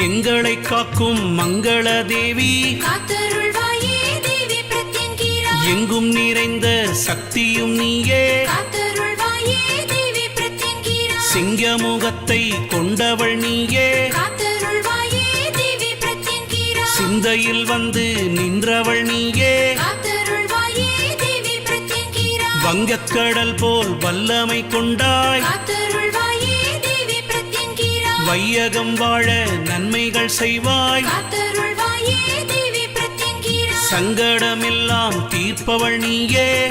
எங்களை காக்கும் மங்கள தேவி. எங்கும் நிறைந்த சக்தியும் நீயே. சிங்கமுகத்தை கொண்டவள் நீயே. சிந்தையில் வந்து நின்றவள் நீயே. வங்கக்கடல் போல் வல்லமை கொண்டாய். வையகம் வாழ நன்மைகள் செய்வாய். சங்கடமெல்லாம் தீர்ப்பவள் நீயே.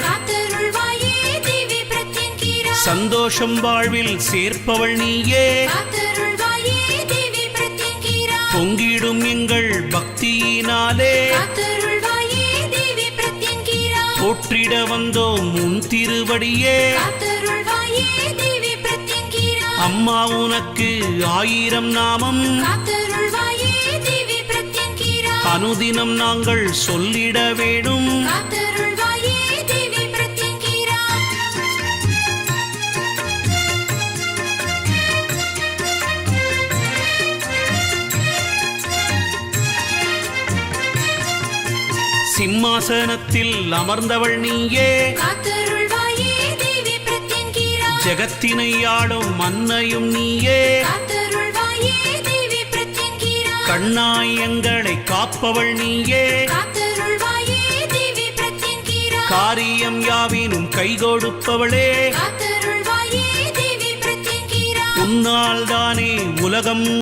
சந்தோஷம் வாழ்வில் சேர்ப்பவள் நீயே. பொங்கிடும் எங்கள் பக்தியினாலே. போற்றிட வந்தோம் உன் திருவடியே. அம்மா உனக்கு ஆயிரம் நாமம். அனுதினம் நாங்கள் சொல்லிட வேணும் பிரத்யங்கிரா சிம்மாசனத்தில் அமர்ந்தவள் நீயே. பிரத்யங்கிரா ஜெகத்தினை ஆளும் மன்னையும் நீயே. கண்ணாய் எங்களை காப்பவள் நீயே. காரியம் யாவினும் கை கொடுப்பவளே. உன்னால் தானே உலகம்